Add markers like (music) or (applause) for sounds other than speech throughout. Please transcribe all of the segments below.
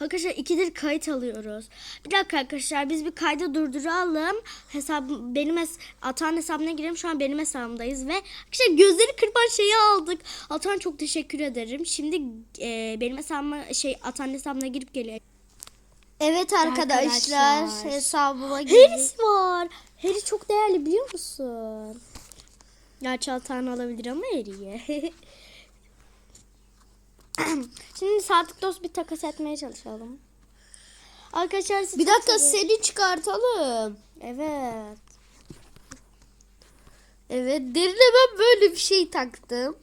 Arkadaşlar ikidir kayıt alıyoruz. Bir dakika arkadaşlar biz bir kaydı durduralım. Hesap benim hes Atan hesabına girelim. Şu an benim hesabımdayız ve arkadaşlar gözleri kırpan şeyi aldık. Atan çok teşekkür ederim. Şimdi e, benim hesabıma şey Atan hesabına girip geliyor. Evet arkadaşlar, Arkadaşlar. hesabıma girdim. Harris var. Harry çok değerli biliyor musun? Gerçi Atan alabilir ama Harry'ye. (laughs) (clears throat) Şimdi Sadık Dost bir takas etmeye çalışalım. Arkadaşlar Bir dakika seni çıkartalım. Evet. Evet derine ben böyle bir şey taktım.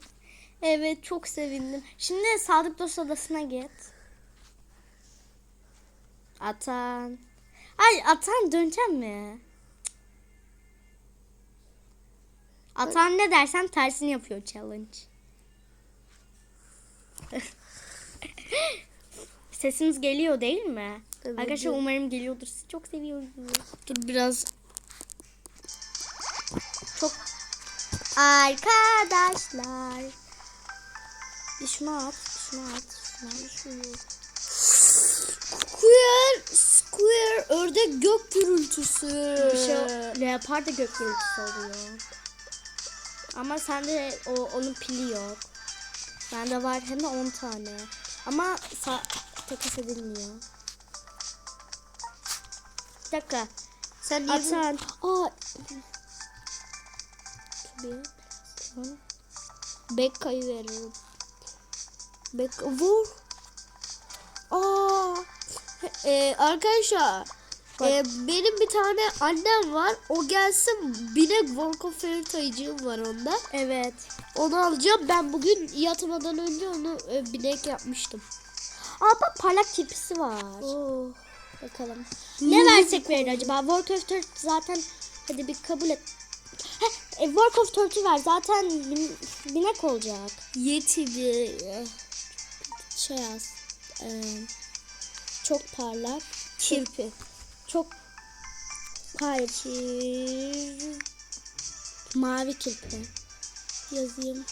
Evet çok sevindim. Şimdi Sadık Dost odasına git. Atan. Ay Atan döneceğim mi? Atan ne dersen tersini yapıyor challenge. (laughs) Sesimiz geliyor değil mi? Evet, Arkadaşlar evet. umarım geliyordur. Sizi çok seviyorum. Dur biraz. Çok arkadaşlar. Bir şunu at, şunu at, şunu at, şunu. Square, square ördek gök gürültüsü. Bir şey leopar da gök gürültüsü oluyor. Ama sende o onun pili yok. Bende var hem de 10 tane. Ama takas edilmiyor. Bir dakika. Sen niye Atan. Aa. Bekka'yı veririm. Bekka vur. Aa. Ee, arkadaşlar e, benim bir tane annem var. O gelsin binek Volko Ferit ayıcığım var onda. Evet. Onu alacağım. Ben bugün yatmadan önce onu e, binek yapmıştım. Aa bak parlak kirpisi var. Oh. Bakalım. Ne versek verir acaba? Warcraft 4 zaten hadi bir kabul et. Heh, e, Warcraft 4'ü ver. Zaten bin- binek olacak. Yeti bir Şey yaz. Ee, çok parlak. kirpi. Çok kir- Mavi kirpi. Yazayım.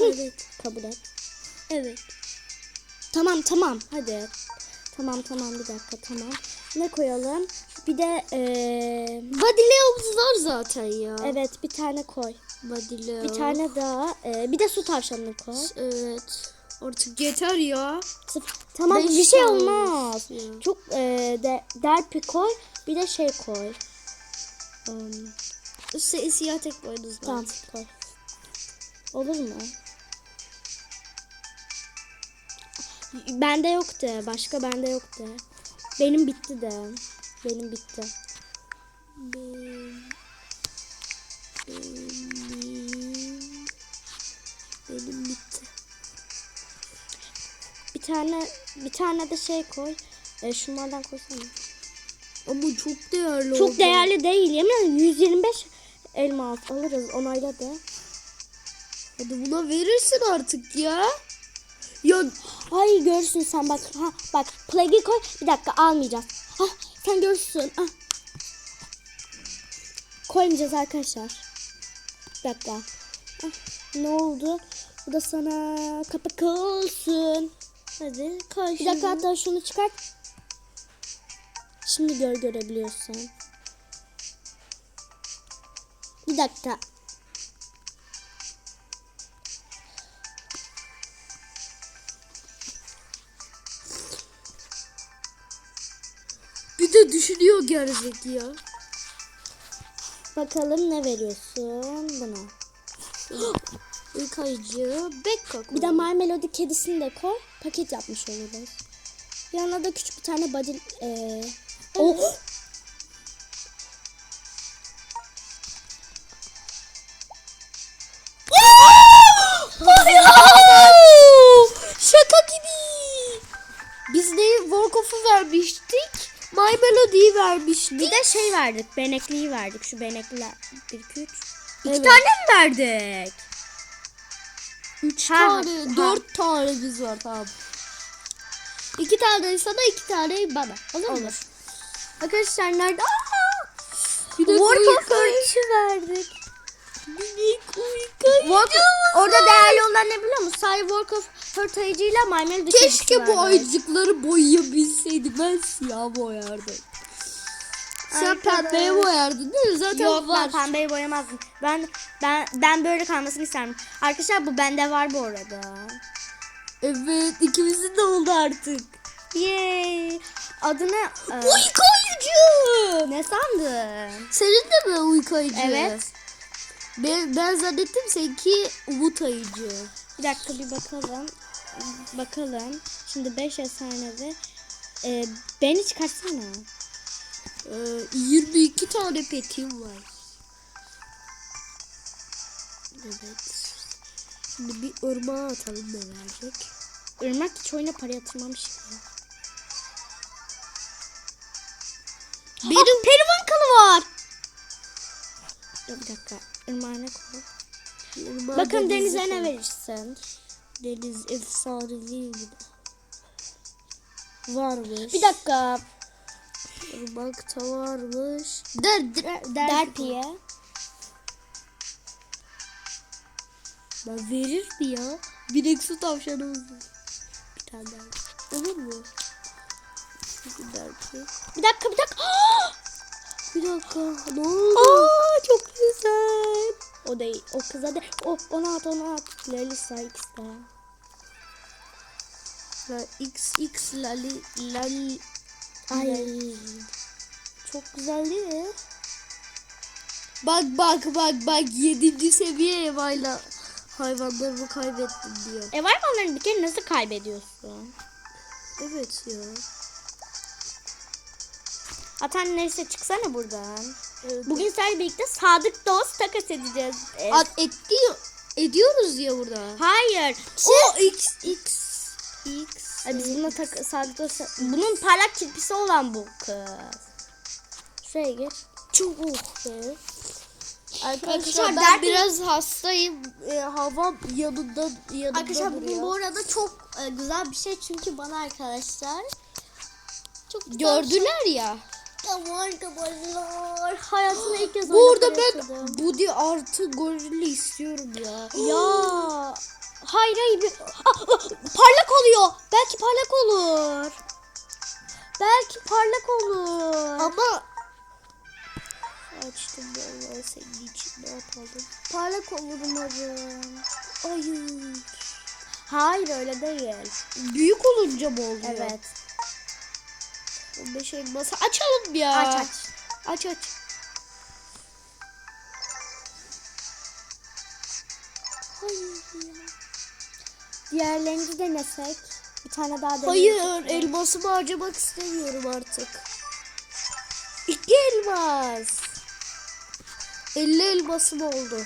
evet. Kabul et. Evet. Tamam tamam hadi. Tamam tamam bir dakika tamam. Ne koyalım? Bir de eee Badileumuz var zaten ya. evet bir tane koy. Badileum. Bir tane daha. eee, bir de su tavşanını koy. Evet. Artık yeter ya. Tamam Beş bir şey olmaz. ya. Çok eee de, derpi koy. Bir de şey koy. Um, Üstüne siyah tek boynuz var. tamam koy. Olur mu? Bende yoktu. Başka bende yoktu. Benim bitti de. Benim bitti. Benim, benim, benim bitti. Bir tane bir tane de şey koy. E, şunlardan koysana. Ama çok değerli Çok oldu. değerli değil. Yemin ederim 125 elma al- alırız onayladı. Hadi buna verirsin artık ya. Ya Ay görürsün sen bak. Ha bak plague'i koy. Bir dakika almayacağız. Ha sen görürsün. Ha. Koymayacağız arkadaşlar. Bir dakika. Ah, ne oldu? Bu da sana kapak olsun. hadi koy Bir dakika hatta şunu çıkart. Şimdi gör görebiliyorsun. Bir dakika. Bir de düşünüyor gerizek ya. Bakalım ne veriyorsun buna. (gasps) İlk ayıcı Bekka Bir de My Melody kedisini de koy. Paket yapmış oluruz. Yanına da küçük bir tane body... Ee... Oh! Şaka gibi. Biz de Warcraft'u vermiştik. My Melody'yi vermiştik. Bir de şey verdik. Benekliyi verdik. Şu benekliler. Bir, iki, üç. İki Evet. tane mi verdik? Üç Ha, tane, ha. dört tane biz var tamam. İki tane sana, iki tane bana. Olur, mu? Olur. Arkadaşlar nerede? Aa! Bir de Warcraft ölçü verdik. Work, orada değerli olan ne biliyor musun? Sadece Work of Hurt ayıcıyla Maymel Keşke bu ayıcıkları boyayabilseydim. Ben siyah boyardım. Sen pembeye boyardın değil mi? Zaten Yok var. ben pembeyi boyamazdım. Ben ben ben böyle kalmasını isterim. Arkadaşlar bu bende var bu arada. Evet ikimizin de oldu artık. Yay. Adını e, Uyku ayıcı. Ne sandın? Senin de mi uyku ayıcı? Evet. Ben, ben zannettim seninki umut ayıcı. Bir dakika bir bakalım. Bakalım. Şimdi 5 efsanevi. E, beni çıkarsana. Ee, 22 tane petim var. Evet. Şimdi bir ırmağa atalım ne verecek? Irmak hiç oyuna para yatırmamış gibi. Benim- Benim pelivan kalı var. Dur bir dakika. Irmağa ne koy? Irmağa Bakın denize denize ne verirsin? Deniz efsanevi gibi. Varmış. Bir dakika. Irmakta varmış. Der, der, der, Derpiye. Ben verir mi ya? Bir eksu tavşanı oldu. Bir tane daha. Olur mu? Bir derpi. Bir dakika bir dakika. (gasps) Bir dakika. Ne oldu? Aa çok güzel. O değil. O kıza da. O ona at ona at. Lalisa X'de. La XX lali lali Ay. Çok güzel değil mi? Bak bak bak bak 7. seviye Eva'yla hayvanlarımı kaybettim diyor. E var mı onların bir kere nasıl kaybediyorsun? Evet ya. Atan neyse çıksana buradan. Evet. Bugün seninle birlikte sadık dost takas edeceğiz. E, At etti ediyoruz ya burada. hayır. O X X X. Ay, biz buna tak sadık dost. Bunun parlak kirpisi olan bu kız. Şuraya gir. Çok oh be. Arkadaşlar, Arkadaşlar ben biraz hastayım. E, havam yanında yanımda Arkadaşlar bugün duruyor. bu arada çok e, güzel bir şey çünkü bana arkadaşlar çok güzel Gördüler ya. Arkadaşlar. Hayatımda ilk kez Burada ben yaşadım. Budi artı gorili istiyorum ya. Ya. Hayır hayır. bir- Ah, ah, parlak oluyor. Belki parlak olur. Belki parlak olur. Ama açtım vallahi senin için ne yapalım? parlak olur umarım. Hayır. Hayır öyle değil. Büyük olunca mı oluyor? Evet. 15 elması açalım ya. Aç aç. Aç aç. Hayır ya. Diğerlerini denesek. Bir tane daha denesek. Hayır elmasımı harcamak istemiyorum artık. İki elmas. 50 elmasım oldu.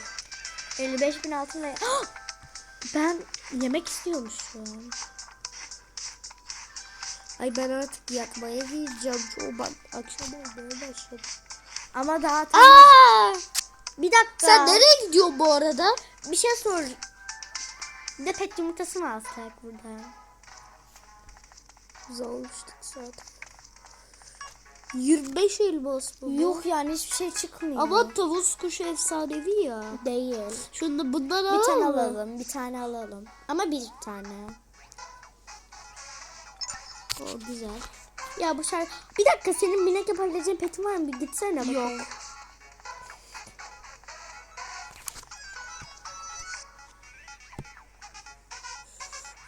55 bin altın ve... (gasps) Ben yemek istiyormuşum. Ay ben artık yatmaya gideceğim. Çoğu bak akşam olmaya başladı. Ama daha tam... Aa! Bir dakika. Sen nereye gidiyorsun bu arada? Bir şey sor. Bir de pet yumurtası mı alsak burada? Biz almıştık zaten. 25 elmas bu. Yok yani hiçbir şey çıkmıyor. Ama tavus kuşu efsanevi ya. değil. Şunu bundan Bir alalım tane mı? alalım. Bir tane alalım. Ama bir tane. O güzel. Ya bu şarkı... Bir dakika senin binek yapabileceğin petin var mı? Bir gitsene bakalım. Yok.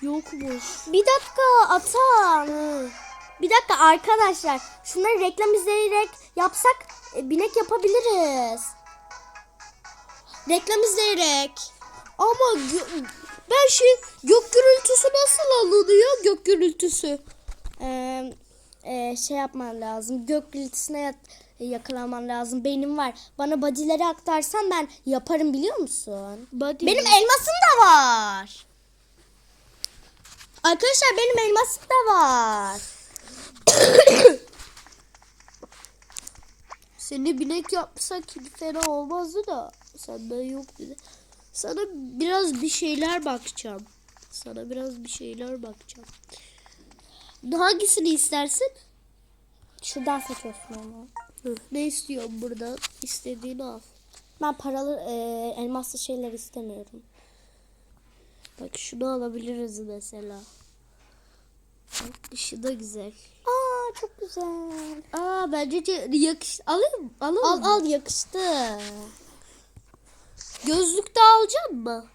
Yokmuş. Bir dakika atan. Bir dakika arkadaşlar. Şunları reklam izleyerek yapsak e, binek yapabiliriz. Reklam izleyerek. Ama ben şey gök gürültüsü nasıl alınıyor gök gürültüsü? Ee, e, şey yapman lazım. Gök gürültüsüne yat, yakalaman lazım. Benim var. Bana bodyleri aktarsan ben yaparım biliyor musun? Body Benim elmasım da var. Arkadaşlar benim elmasım da var. (coughs) Seni binek yapsak fena olmazdı da senden yok bir de. Sana biraz bir şeyler bakacağım. Sana biraz bir şeyler bakacağım. Hangisini istersin? Şuradan seçiyorsun onu. Hı, ne istiyorsun burada? İstediğini al. Ben paralı e, elmaslı şeyler istemiyorum. Bak şunu alabiliriz mesela. Bak dışı da güzel. Aa çok güzel. Aa bence yakış alayım alalım. Al mı? al yakıştı. Gözlük de alacak mı?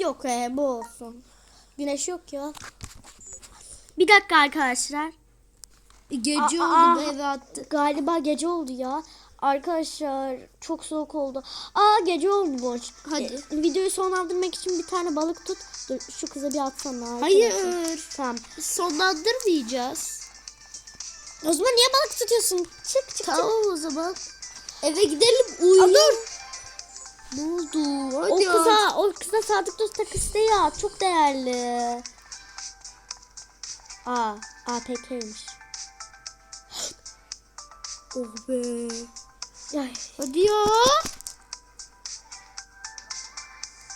Yok e, bu olsun. Güneş yok ya. Bir dakika arkadaşlar. Gece Aa, oldu eve attı. Galiba gece oldu ya. Arkadaşlar çok soğuk oldu. Aa gece oldu bu. Hadi. E, videoyu sonlandırmak için bir tane balık tut. Dur şu kıza bir atsana. arkadaşlar. Hayır. Tamam. Sonlandırmayacağız. O zaman niye balık tutuyorsun? Çık çık çık. Tamam o zaman. Eve gidelim uyuyalım. dur. Ne oldu? Hadi O kıza, o kıza Sadık Dost takısı ya. Çok değerli. Aa, APK'ymiş. (gasps) Oh be. Ay, Hadi ya.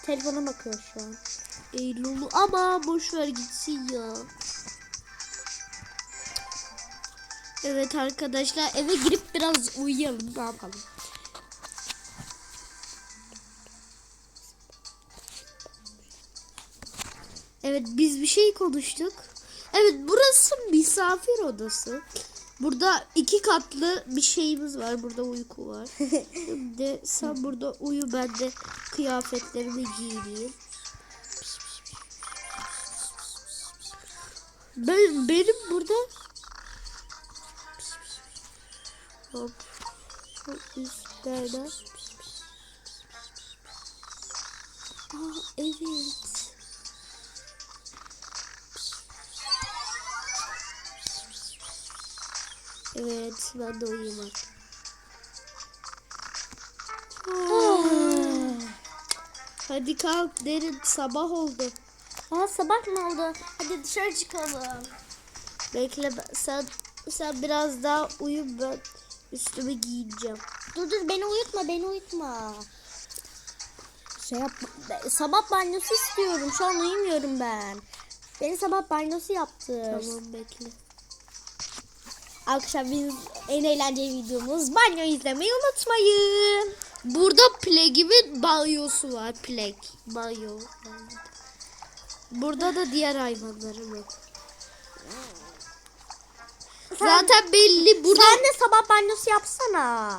telefona bakıyor şu an. Eylül'ü ama boş ver gitsin ya. Evet arkadaşlar eve girip biraz uyuyalım ne yapalım. Evet biz bir şey konuştuk. Evet burası misafir odası. Burada iki katlı bir şeyimiz var. Burada uyku var. (laughs) Şimdi sen burada uyu ben de kıyafetlerimi giyineyim. Ben, benim burada Hop. Şu üstlerden. Aa evet. Evet ben de artık. Ah. Hadi kalk derin sabah oldu. Aa, sabah mı oldu? Hadi dışarı çıkalım. Bekle sen sen biraz daha uyu ben üstümü giyeceğim. Dur dur beni uyutma beni uyutma. Şey yapma. Ben- Sabah banyosu istiyorum. Şu an uyumuyorum ben. Beni sabah banyosu yaptır. Tamam bekle. Arkadaşlar biz en eğlenceli videomuz banyo izlemeyi unutmayın. Burada Pleg'imin banyosu var. Pleg. Banyo. Burada da diğer hayvanlarım var. Zaten belli burada. Sen de sabah banyosu yapsana.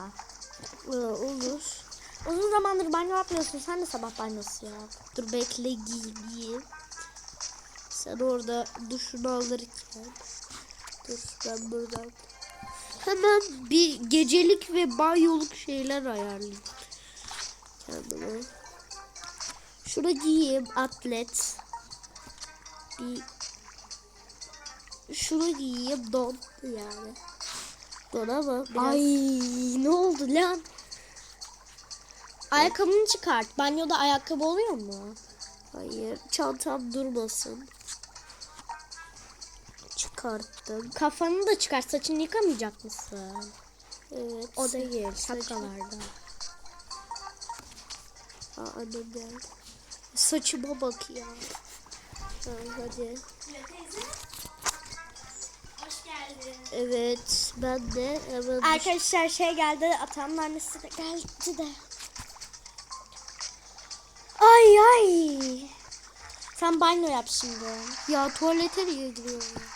Ee, olur. Uzun zamandır banyo yapmıyorsun. Sen de sabah banyosu yap. Dur bekle giyeyim. Sen orada duşunu alırken. Dur ben buradan. Hemen bir gecelik ve banyoluk şeyler ayarlayayım. Kendime. Şunu giyeyim atlet. Bir şunu giyeyim don yani. Don ama biraz Ay ne oldu lan? Ayakkabını çıkart. Banyoda ayakkabı oluyor mu? hayır çantam durmasın. Çıkarttım. Kafanı da çıkart. Saçını yıkamayacak mısın? Evet. O değil. Saçma. Şapkalarda. Aa, annem geldi. Saçıma bak ya. Ha, hadi. Evet ben de hemen Arkadaşlar şey geldi. Atamın annesi de geldi de. Ay ay. Sen banyo yap şimdi. ya tuvalete niye giriyorum?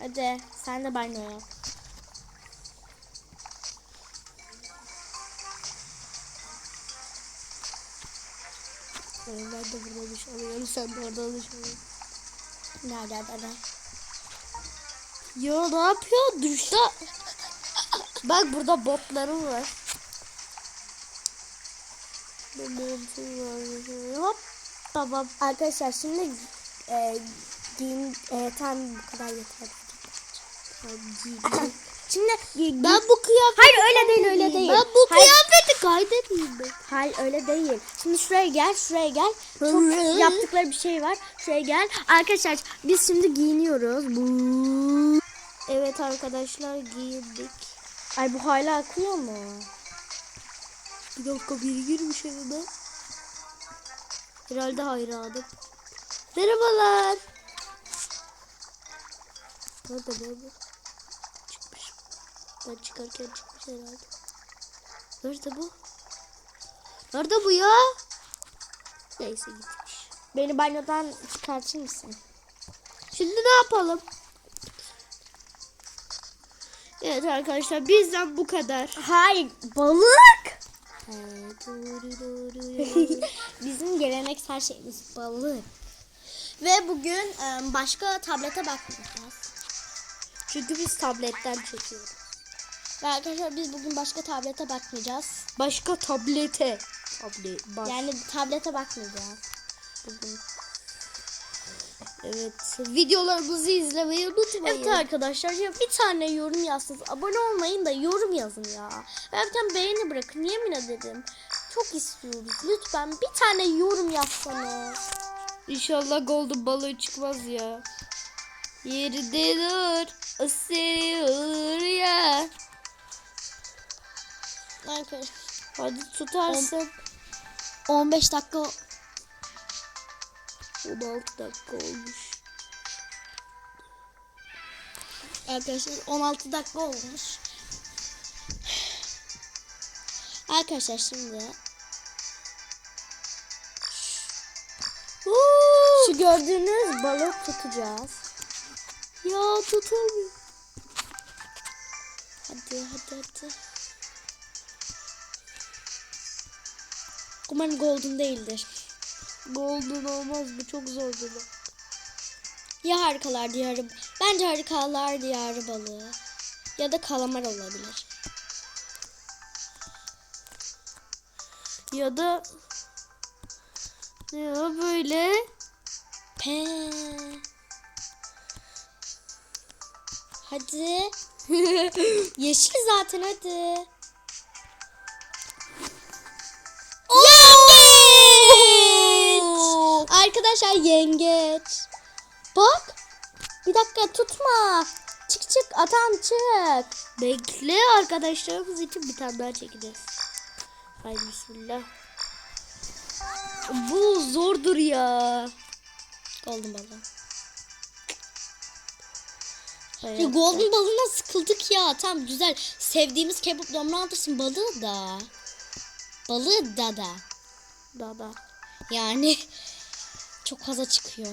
Hadi sen de banyo yap. Ben de burada duş alıyorum sen de orada duş alıyorsun. Nerede nerede? Ya ne yapıyor duşta? Bak burada botlarım var. Hop. Tamam. Arkadaşlar şimdi e, giyin e, tam bu kadar yeter. Şimdi ben bu kıyafeti Hayır öyle değil öyle değil. Ben bu Hayır. kıyafeti kaydedeyim ben. Hayır öyle değil. Şimdi şuraya gel, şuraya gel. Çok yaptıkları bir şey var. Şuraya gel. Arkadaşlar biz şimdi giyiniyoruz. Evet arkadaşlar giyindik. Ay bu hala akıyor mu? Bir dakika biri girmiş evime. Herhalde hayranım. Merhabalar. Nerede ben? Çıkmış. Ben çıkarken çıkmış. herhalde. Nerede bu? Nerede bu ya? Neyse gitmiş. Beni banyodan çıkartır mısın? Şimdi ne yapalım? Evet arkadaşlar bizden bu kadar. Hayır balık. (laughs) Bizim geleneksel şeyimiz balık. Ve bugün başka tablete bakmayacağız. Çünkü biz tabletten çekiyoruz. Ve arkadaşlar biz bugün başka tablete bakmayacağız. Başka tablete. Tablet. Baş. Yani tablete bakmayacağız. bugün. Evet. Videolarımızı izlemeyi unutmayın. Evet arkadaşlar ya bir tane yorum yazsınız. Abone olmayın da yorum yazın ya. Ve bir tane beğeni bırakın yemin ederim. Çok istiyoruz. Lütfen bir tane yorum yazsanız. İnşallah golden balığı çıkmaz ya. Yerinde dur. Isır ya. Arkadaşlar Hadi tutarsın. 15 dakika 16 dakika olmuş. Arkadaşlar 16 dakika olmuş. Arkadaşlar şimdi şu gördüğünüz balık tutacağız. Ya tutamıyorum. Hadi hadi hadi. Umarım golden değildir. Golden olmaz bu çok zor bak. Ya harikalar diyarı. Bence harikalar diyarı balığı. Ya da kalamar olabilir. Ya da ya böyle Pe. Hadi. (laughs) Yeşil zaten hadi. Yengeç. Arkadaşlar yengeç. Bak. Bir dakika tutma. Çık çık atan çık. bekle arkadaşlarımız için bir tane daha çekeceğiz. Hay bismillah. Bu zordur ya. Golden balığı. Ya golden balığına sıkıldık ya. Tamam güzel. Sevdiğimiz kebap domlandırsın balığı da. Balığı da da. Dada. Yani çok fazla çıkıyor.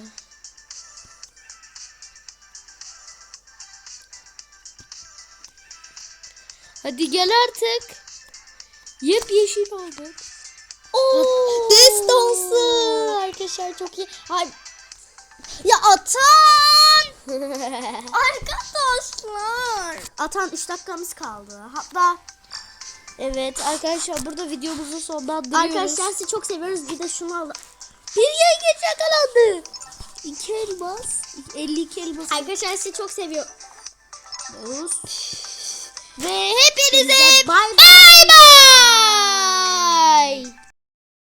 Hadi gel artık. Yepyeşil olduk. Oo. Destansı. Arkadaşlar çok iyi. Hay. Ya Atan! (laughs) arkadaşlar. Atan 3 dakikamız kaldı. Hatta Evet arkadaşlar burada videomuzun sonuna duruyoruz. Arkadaşlar sizi çok seviyoruz. Bir de şunu al. Bir yayın yakalandı. 2 elmas. 52 elmas. Arkadaşlar sizi çok seviyoruz. Ve hepinize bay bay. bay.